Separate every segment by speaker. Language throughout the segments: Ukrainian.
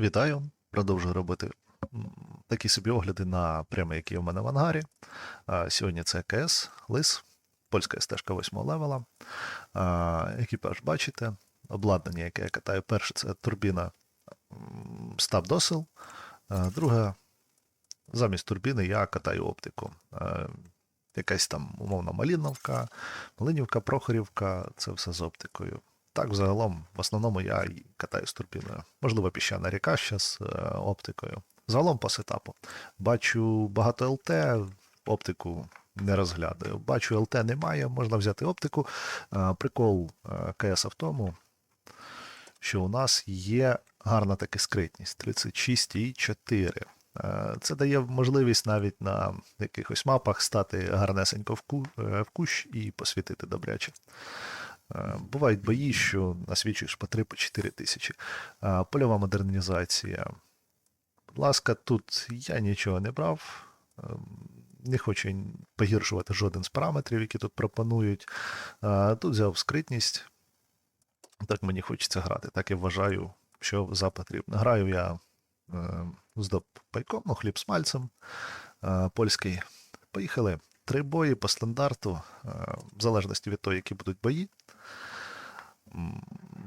Speaker 1: Вітаю! Продовжую робити такі собі огляди на прями, які в мене в ангарі. Сьогодні це КС, Лис, польська стежка 8 левела. Екіпаж бачите. Обладнання, яке я катаю, перше це турбіна Стаб Досил. Друге, замість турбіни я катаю оптику. Якась там умовна Маліновка, Малинівка, Прохорівка, це все з оптикою. Так, взагалом, в основному я і катаю з турбіною. Можливо, піщана ріка ще з е, оптикою. Загалом по сетапу. Бачу багато ЛТ, оптику не розглядаю. Бачу, ЛТ немає, можна взяти оптику. Е, Прикол е, КС в тому, що у нас є гарна така скритність 36,4. Е, Це дає можливість навіть на якихось мапах стати гарнесенько в кущ і посвітити добряче. Е, Бувають бої, що насвічуєш по 3 по 4 тисячі. Е, Польова модернізація. Будь ласка, тут я нічого не брав. Е, Не хочу погіршувати жоден з параметрів, які тут пропонують. Тут взяв скритність. Так мені хочеться грати. Так я вважаю, що за потрібно. Граю я з допайком, ну, хліб з мальцем польський. Поїхали. Три бої по стандарту, в залежності від того, які будуть бої.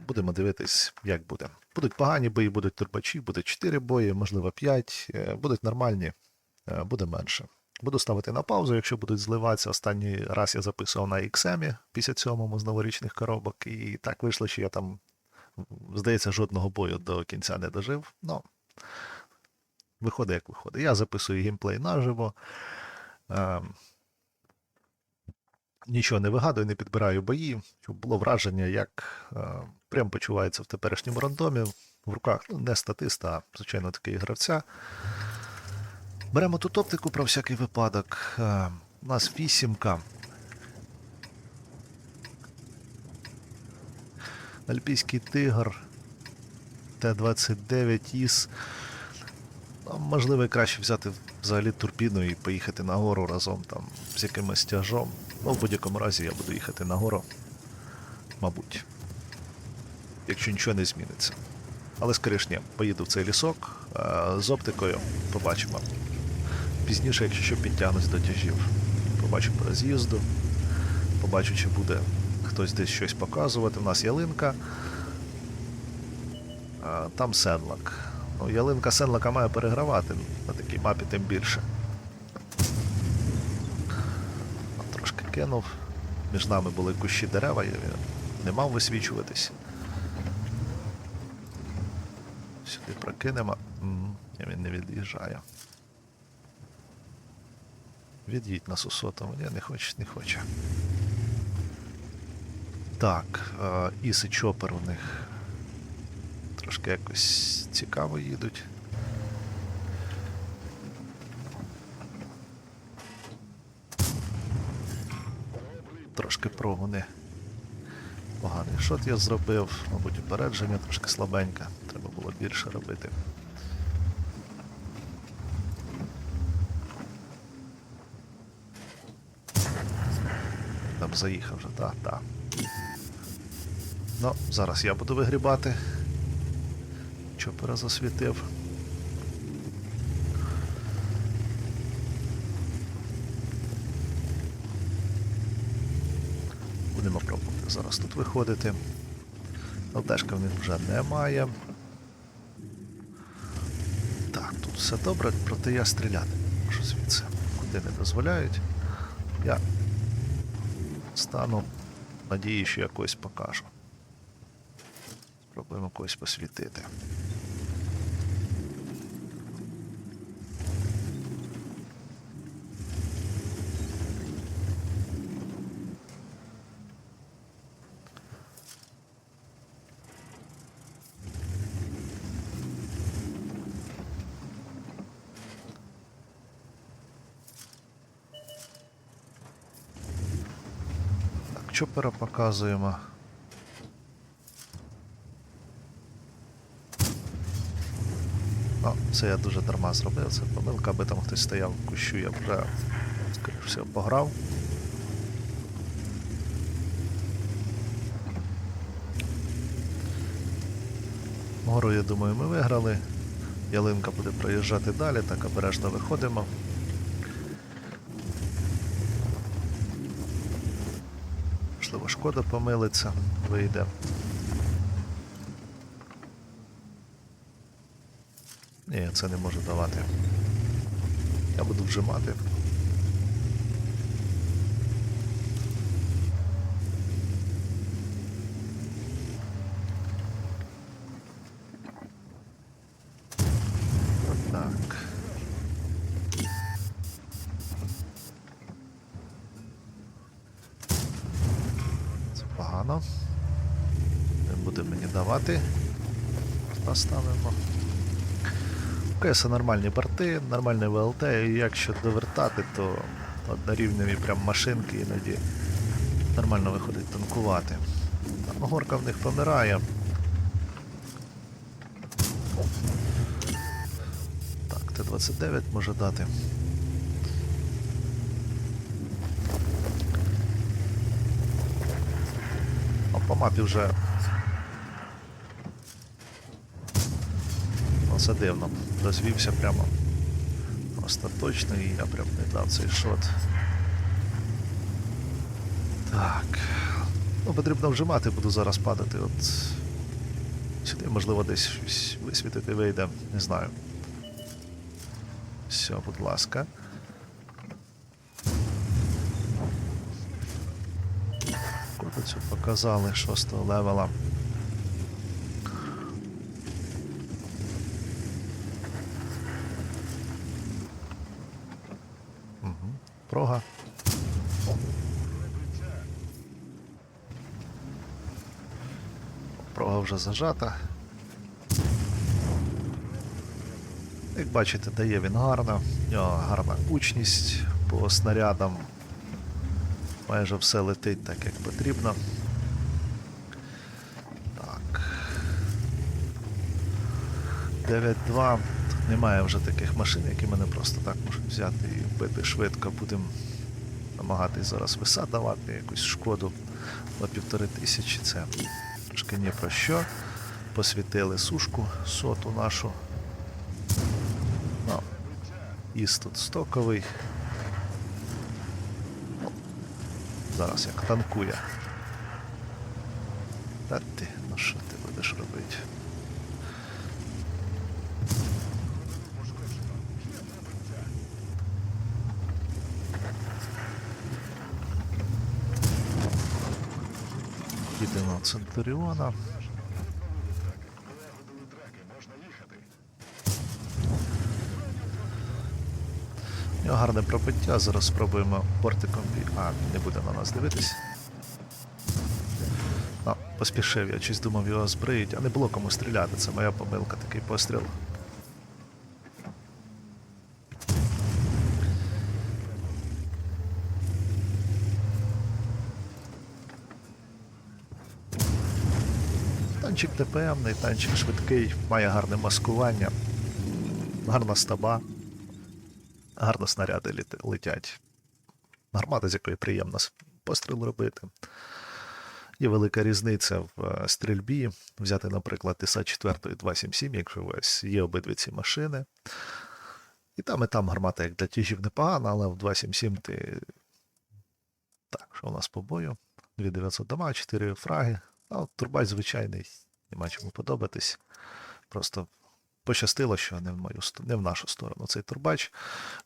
Speaker 1: Будемо дивитись, як буде. Будуть погані бої, будуть турбачі, буде 4 бої, можливо 5, е, будуть нормальні, е, буде менше. Буду ставити на паузу, якщо будуть зливатися. Останній раз я записував на XM 57-му з новорічних коробок, і так вийшло, що я там, здається, жодного бою до кінця не дожив. Ну, виходить, як виходить. Я записую геймплей наживо. Нічого не вигадую, не підбираю бої, щоб було враження, як е, прям почувається в теперішньому рандомі. В руках ну, не статиста, а звичайно такий гравця. Беремо тут оптику про всякий випадок. Е, у нас вісімка. Альпійський тигр. Т-29 ІС. Ну, можливо, краще взяти взагалі турбіну і поїхати на гору разом там з якимось тяжом. Ну, в будь-якому разі я буду їхати на гору. Мабуть. Якщо нічого не зміниться. Але скоріш ні, поїду в цей лісок а з оптикою побачимо. Пізніше, якщо що підтягнусь до тяжів. Побачу по роз'їзду. Побачу, чи буде хтось десь щось показувати. У нас ялинка. А, там Сенлак. Ну, ялинка Сенлака має перегравати на такій мапі тим більше. От Трошки кинув. Між нами були кущі дерева, я не мав висвічуватись. Сюди прокинемо. М, Він не від'їжджає. Від'їдь на сусотому. Ні, не хоче, не хоче. Так, е, Іси Чопер у них трошки якось цікаво їдуть. Трошки прогони. Поганий шот я зробив, мабуть, упередження трошки слабеньке. Треба було більше робити. Там заїхав вже, так, так. Ну, зараз я буду вигрібати. Чопера засвітив. Будемо пробувати зараз тут виходити. ЛТшка в них вже немає. Так, тут все добре, проте я стріляти не можу звідси. Куди не дозволяють. Я стану, надію, що я когось покажу. Спробуємо когось посвітити. Так, чопера показуємо. Ну, це я дуже дарма зробив, це помилка, аби там хтось стояв в кущу, я вже, скоріш всього, пограв. Гору, я думаю, ми виграли. ялинка буде проїжджати далі, так обережно виходимо. Можливо, шкода помилиться, вийде. Ні, це не можу давати. Я буду вжимати. Так. Це погано. Не буде мені давати. Поставимо. КС нормальні порти, нормальний ВЛТ, і якщо довертати, то однорівневі прям машинки іноді нормально виходить танкувати. Там горка в них помирає. Так, Т-29 може дати. По мапі вже. Ну, це дивно. Розвівся прямо остаточно і я прям не дав цей шот. Так. Ну, потрібно вжимати, буду зараз падати. От сюди, можливо, десь щось висвітити вийде, не знаю. Все, будь ласка. Показали шостого левела. Угу. Прога. Прога вже зажата. Як бачите, дає він гарно, в нього гарна кучність по снарядам. Майже все летить так, як потрібно. 9-2. Тут немає вже таких машин, які мене просто так можуть взяти і вбити швидко. Будемо намагатись зараз виса давати, якусь шкоду на півтори тисячі. Це трошки ні про що. Посвітили сушку соту нашу. Ну, Іс тут стоковий. Ну, Зараз як танкує. Та ти будеш робити? Їдемо Центуріона. У нього гарне пробиття, зараз спробуємо бортиком бі. А, не буде на нас дивитись. А, поспішив, я щось думав його збриють, а не було кому стріляти, це моя помилка, такий постріл. Танчик ТПМний, танчик швидкий, має гарне маскування, гарна стаба, гарно снаряди летять. Гармата, з якої приємно постріл робити. Є велика різниця в е, стрільбі. Взяти, наприклад, ТСА-4 277, якщо у вас є обидві ці машини. І там, і там гармата як для тяжів непогана, але в 277 ти. Так, що у нас по бою? 2900 дома, 4 фраги. А турбай звичайний, нема чому подобатись. Просто пощастило, що не в мою не в нашу сторону цей турбач.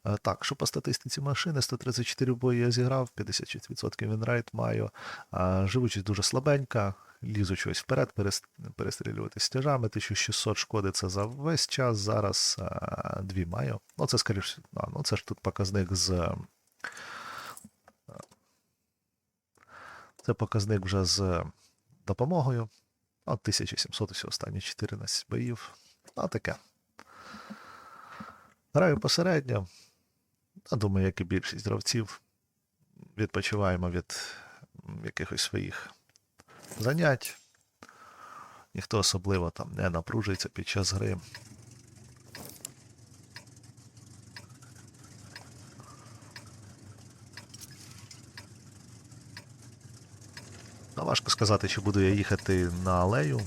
Speaker 1: Е, Так, що по статистиці машини, 134 бої я зіграв, 56% вінрайт маю. Живучість дуже слабенька, лізу щось вперед, перес- перестрілювати стяжами. 1600 шкоди це за весь час. Зараз а, дві маю. Ну, це скоріше, а, ну це ж тут показник з. е, Це показник вже з допомогою. От 1700 усі останні 14 боїв. А таке. Граю посередньо. А думаю, як і більшість гравців. Відпочиваємо від якихось своїх занять. Ніхто особливо там не напружується під час гри. Важко сказати, чи буду я їхати на алею.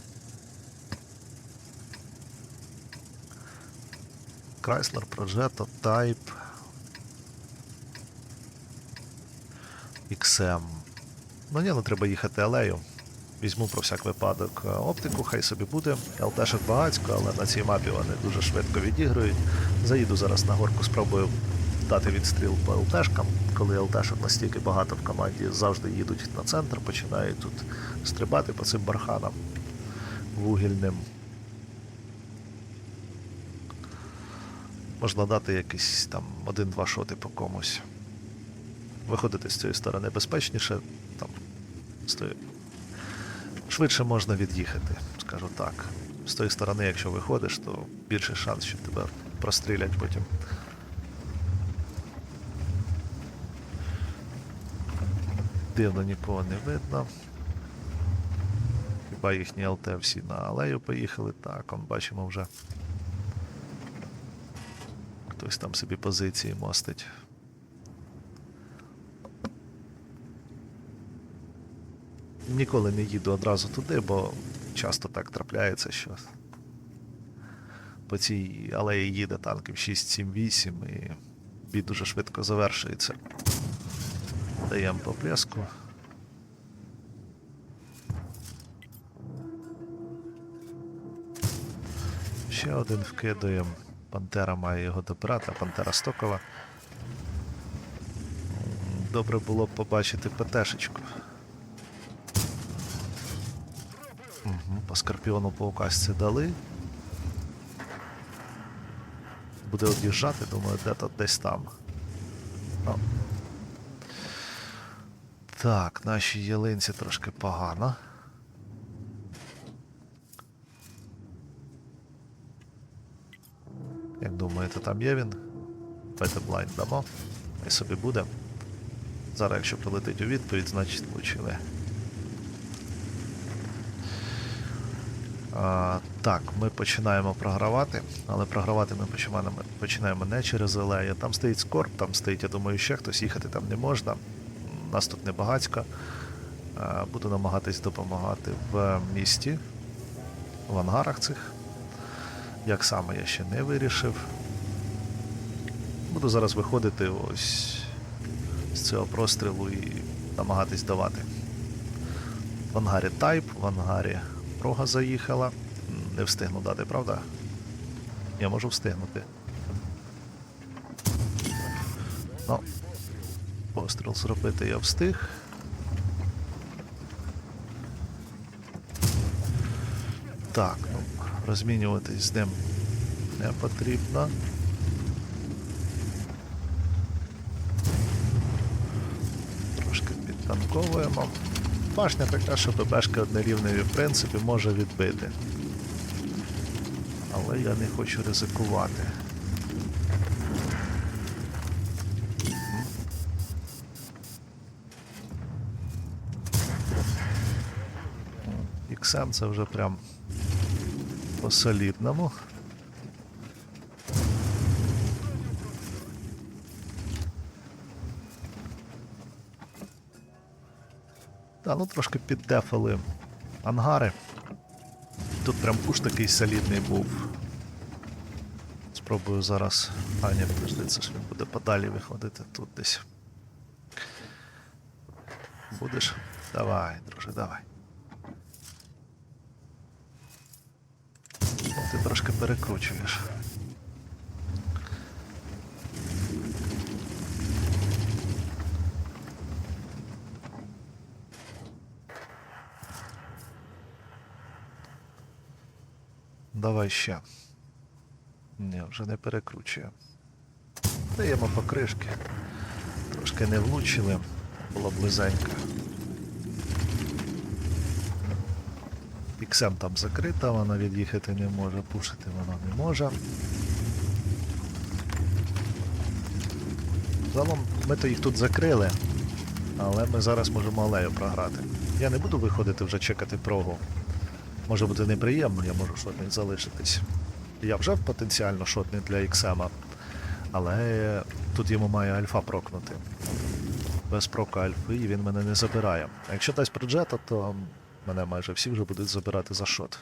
Speaker 1: Chrysler, Progetto, Type. XM. Ну ні, ну треба їхати алею. Візьму про всяк випадок е, оптику, хай собі буде. ЛТшок багатько, але на цій мапі вони дуже швидко відіграють. Заїду зараз на горку, спробую дати відстріл по ЛТшкам. Коли ЛТшок настільки багато в команді, завжди їдуть на центр, починають тут стрибати по цим барханам вугільним. Можна дати якийсь там один-два шоти по комусь. Виходити з цієї сторони безпечніше, там стої... швидше можна від'їхати, скажу так. З тої сторони, якщо виходиш, то більший шанс, що тебе прострілять потім. Дивно нікого не видно. Хіба їхні ЛТ всі на алею поїхали. Так, он бачимо вже. Хтось там собі позиції мостить. Ніколи не їду одразу туди, бо часто так трапляється, що по цій алеї їде танків 6, 7, 8 і бій дуже швидко завершується. Даємо по блеску. Ще один вкидуємо. Пантера має його добирати, а Пантера стокова. Добре було б побачити ПТшечку. Угу, по скорпіону по указці дали. Буде об'їжджати, думаю, де-то десь там. Так, нашій ялинці трошки погано. Як думаєте, там є він? Давайте блайнд дамо. Хай собі буде. Зараз, якщо прилетить у відповідь, значить влучили. А, так, ми починаємо програвати, але програвати ми починаємо, починаємо не через алею. Там стоїть скорб, там стоїть, я думаю, ще хтось їхати там не можна. Нас тут не багацько. Буду намагатись допомагати в місті, в ангарах цих. Як саме я ще не вирішив. Буду зараз виходити ось з цього прострілу і намагатись давати. В ангарі Type, в ангарі прога заїхала. Не встигну дати, правда? Я можу встигнути. Ну, постріл зробити я встиг. Так, ну, розмінюватись з ним не потрібно. Трошки підтанковуємо. Башня така, що ББшка однорівневі в принципі може відбити. Але я не хочу ризикувати. XM це вже прям по солідному. Та, ну трошки піддефали ангари. Тут прям пуш такий солідний був. Спробую зараз. А, ні, подожди, це ж він буде подалі виходити тут десь. Будеш? Давай, друже, давай. Ти трошки перекручуєш. Давай ще. Ні, вже не перекручує. Даємо покришки. Трошки не влучили. Було близенько. Іксем там закрита, вона від'їхати не може, пушити вона не може. Загалом ми то їх тут закрили, але ми зараз можемо алею програти. Я не буду виходити вже чекати прогу. Може бути неприємно, я можу шотний залишитись. Я вже потенціально шотний для Іксема, але тут йому має альфа прокнути. Без прока альфи він мене не забирає. А якщо дасть проджета, то мене майже всі вже будуть забирати за шот.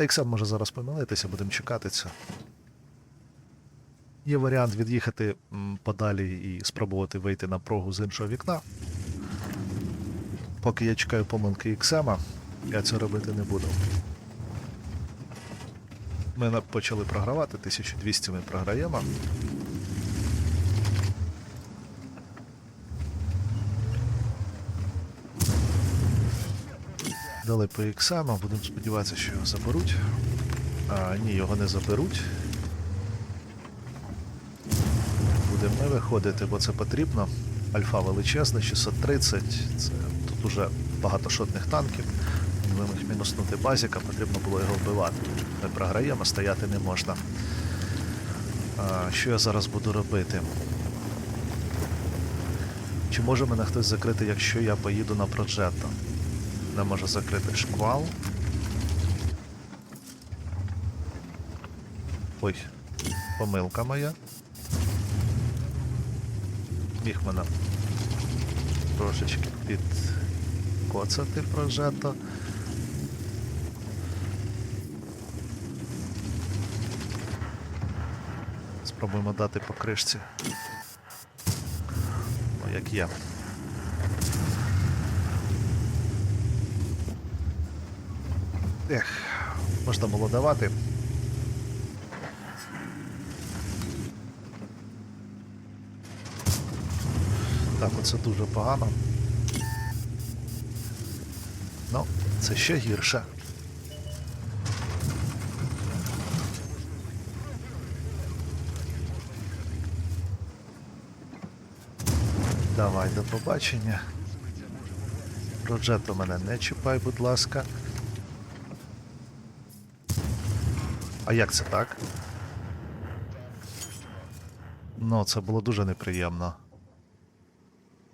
Speaker 1: Іксем може зараз помилитися, будемо чекати це. Є варіант від'їхати подалі і спробувати вийти на прогу з іншого вікна. Поки я чекаю помилки Іксема, я цього робити не буду. Ми почали програвати, 1200 ми програємо. Дали по Іксема, будемо сподіватися, що його заберуть. А, ні, його не заберуть. Будемо ми виходити, бо це потрібно. Альфа величезна, 630. Це тут уже багато шотних танків. Він виміг мінуснути базіка, потрібно було його вбивати. Ми програємо, стояти не можна. А, що я зараз буду робити? Чи може мене хтось закрити, якщо я поїду на проджетто? Не може закрити шквал. Ой, помилка моя. Міг мене трошечки підкоцати прожето. Спробуємо дати по кришці. Ну, як є. Ех, можна було давати. Так, оце дуже погано. Ну, це ще гірше. Давай, до побачення. Проджетто мене не чіпай, будь ласка. А як це так? Ну, це було дуже неприємно.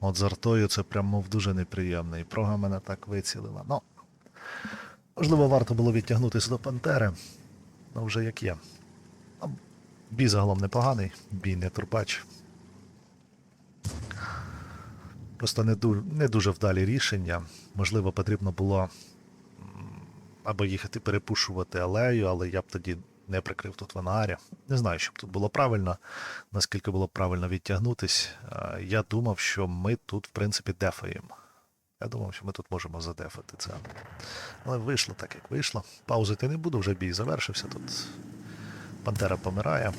Speaker 1: От з артою це прям мов дуже неприємно. І прога мене так вицілила. Ну, можливо, варто було відтягнутися до Пантери. Ну, вже як є. Ну, Бій загалом непоганий, бій не турбач. Просто не, ду- не дуже вдалі рішення. Можливо, потрібно було або їхати перепушувати алею, але я б тоді не прикрив тут в. Не знаю, що б тут було правильно, наскільки було правильно відтягнутись. Я думав, що ми тут, в принципі, дефаємо. Я думав, що ми тут можемо задефати це. Але вийшло так, як вийшло. Паузити не буду, вже бій завершився. Тут Пантера помирає.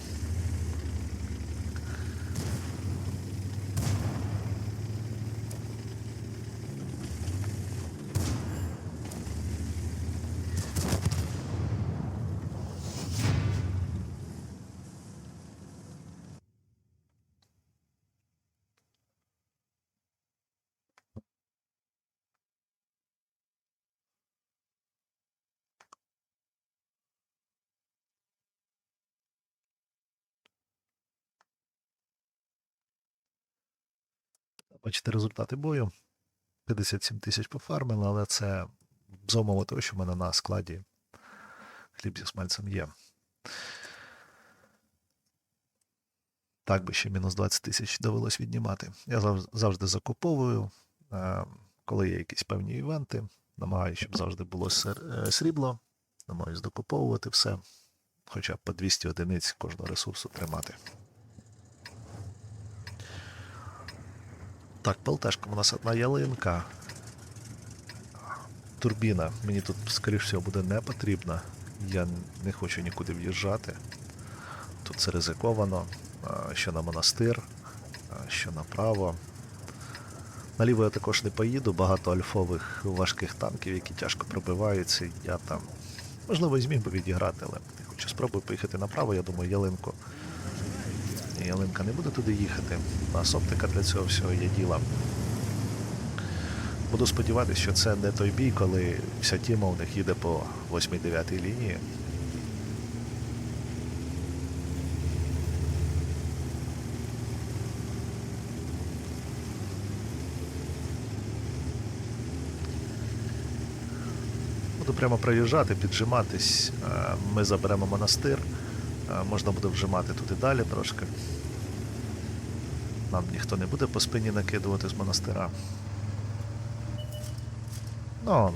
Speaker 1: Бачите результати бою. 57 тисяч пофармили, але це за умови того, що в мене на складі хліб зі смальцем є. Так би ще мінус 20 тисяч довелось віднімати. Я завжди, закуповую, е, коли є якісь певні івенти. Намагаюся, щоб завжди було е, срібло. Намагаюсь докуповувати все. Хоча б по 200 одиниць кожного ресурсу тримати. Так, ПЛТшка у нас одна ялинка. Турбіна. Мені тут, скоріш всього, буде не потрібна. Я не хочу нікуди в'їжджати. Тут це ризиковано. Що на монастир, що направо. Наліво я також не поїду, багато альфових важких танків, які тяжко пробиваються. Я там, можливо, і зміг би відіграти, але не хочу спробую поїхати направо. Я думаю, ялинку. Ялинка не буде туди їхати. У нас оптика для цього всього є діла. Буду сподіватися, що це не той бій, коли вся тіма у них їде по 8-9 лінії. Буду прямо проїжджати, піджиматись. Е, Ми заберемо монастир. Е, Можна буде вжимати туди далі трошки. Нам ніхто не буде по спині накидувати з монастира. Ну,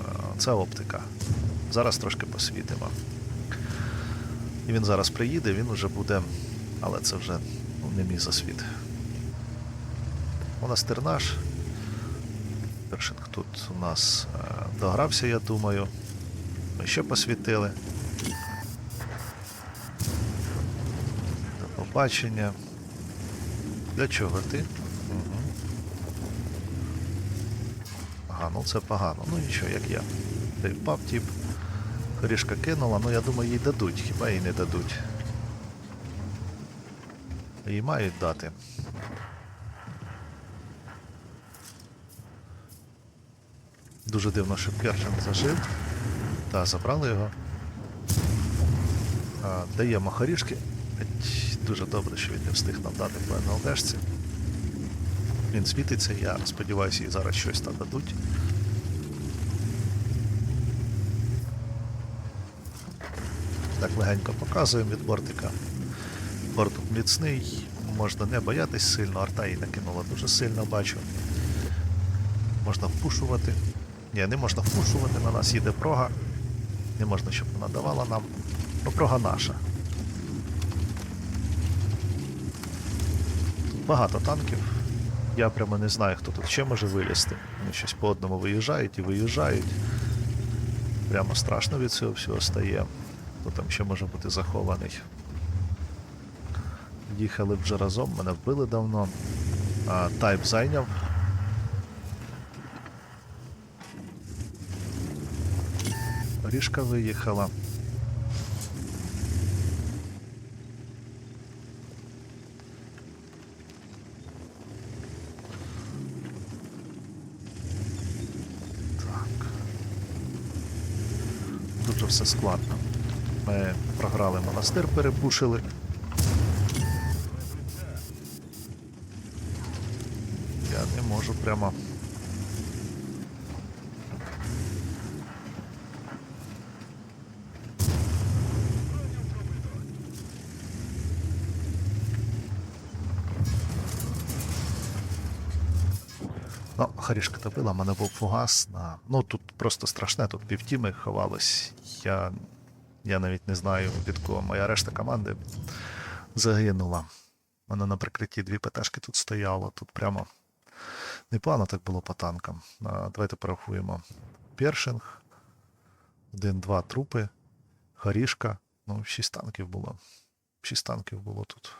Speaker 1: е, це оптика. Зараз трошки посвітимо. І він зараз приїде, він вже буде Але це вже ну, не мій засвіт. У нас тернаж. Першинг тут у нас е, догрався, я думаю. Ми ще посвітили. До побачення. Для чого ти? Угу. Ага, ну це погано. Ну нічого, як я. Ти впав, тип. Горішка кинула, ну я думаю, їй дадуть, хіба їй не дадуть. Їй мають дати. Дуже дивно, що Кершин зажив. Та, забрали його. А, даємо хорішки. Дуже добре, що він не встиг нам дати по НЛДшці. Він світиться, я сподіваюся, їй зараз щось там дадуть. Так легенько показуємо від бортика. Бортик міцний, можна не боятись сильно, арта її накинула дуже сильно, бачу. Можна впушувати. Ні, не можна впушувати, на нас їде прога. Не можна, щоб вона давала нам. Ну, прога наша. Багато танків. Я прямо не знаю, хто тут ще може вилізти. Вони щось по одному виїжджають і виїжджають. Прямо страшно від цього всього стає. Хто там ще може бути захований. Їхали вже разом, мене вбили давно. А, тайп зайняв. Ріжка виїхала. Все складно. Ми програли монастир, перепушили. Я не можу прямо. Ну, Харішка топила, в мене був фугас на. Ну тут просто страшне, тут півтіми ховалось. Я, я навіть не знаю від кого. Моя решта команди загинула. У мене на прикритті дві ПТшки тут стояло. Тут прямо непогано так було по танкам. А, давайте порахуємо. Першинг. Один-два трупи. Харішка. Ну, шість танків було. Шість танків було тут.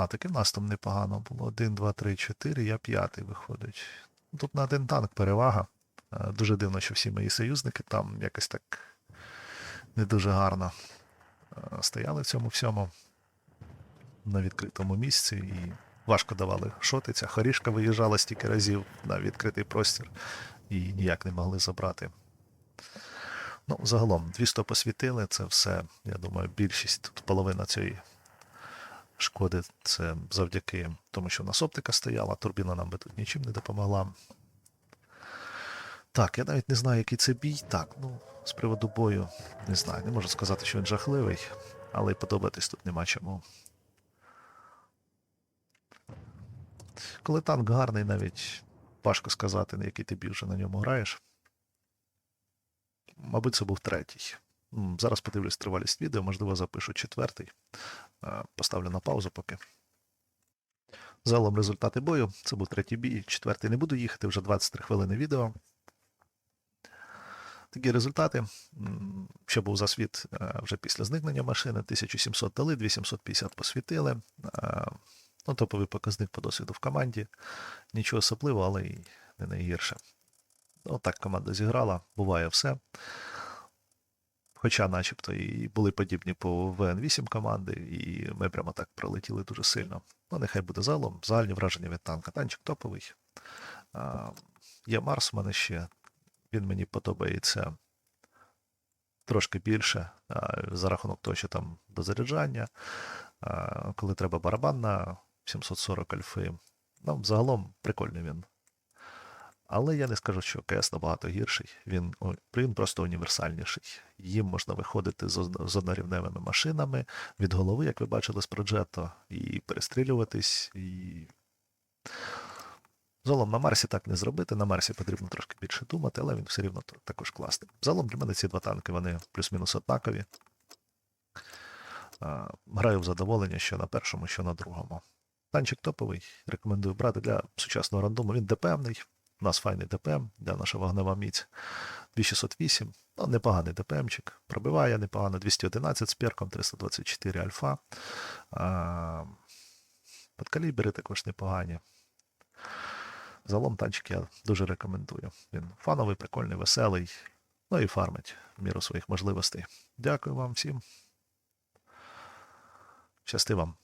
Speaker 1: А, таки в нас там непогано було. 1, 2, 3, 4, я п'ятий виходить. Тут на один танк перевага. Е, Дуже дивно, що всі мої союзники там якось так не дуже гарно е, стояли в цьому всьому на відкритому місці і важко давали шотиця. Хорішка виїжджала стільки разів на відкритий простір і ніяк не могли забрати. Ну, загалом, 200 посвітили, це все, я думаю, більшість, тут половина цієї шкоди це завдяки тому, що у нас оптика стояла, турбіна нам би тут нічим не допомогла. Так, я навіть не знаю, який це бій. Так, ну, з приводу бою, не знаю, не можу сказати, що він жахливий, але й подобатись тут нема чому. Коли танк гарний, навіть важко сказати, на який ти бій вже на ньому граєш. Мабуть, це був третій. Зараз подивлюсь тривалість відео, можливо, запишу четвертий. Поставлю на паузу поки. Загалом результати бою. Це був третій бій. Четвертий не буду їхати, вже 23 хвилини відео. Такі результати. Що був засвіт е, вже після зникнення машини. 1700 дали, 2750 посвітили. Ну, топовий показник по досвіду в команді. Нічого особливого, але і не найгірше. Ну, так команда зіграла, буває все. Хоча, начебто, і були подібні по ВН8 команди, і ми прямо так пролетіли дуже сильно. Ну, нехай буде залом. Загальні враження від танка. Танчик топовий. А, є Марс у мене ще. Він мені подобається трошки більше а, за рахунок того, що там до заряджання. А, коли треба барабан на 740 альфи. Ну, загалом прикольний він. Але я не скажу, що КС набагато гірший. Він, він просто універсальніший. Їм можна виходити з, однорівневими машинами від голови, як ви бачили з Проджетто, і перестрілюватись. І... Залом на Марсі так не зробити. На Марсі потрібно трошки більше думати, але він все рівно також класний. Залом для мене ці два танки вони плюс-мінус однакові. Граю в задоволення, що на першому, що на другому. Танчик топовий, рекомендую брати для сучасного рандому. Він ДПМний. У нас файний ДПМ, де наша вогнева міць 2608. Ну, непоганий ДПМчик. Пробиває непогано 211 з перком, 324 альфа. А, Подкалібери також непогані. Залом танчик я дуже рекомендую. Він фановий, прикольний, веселий. Ну і фармить в міру своїх можливостей. Дякую вам всім. Щасти вам.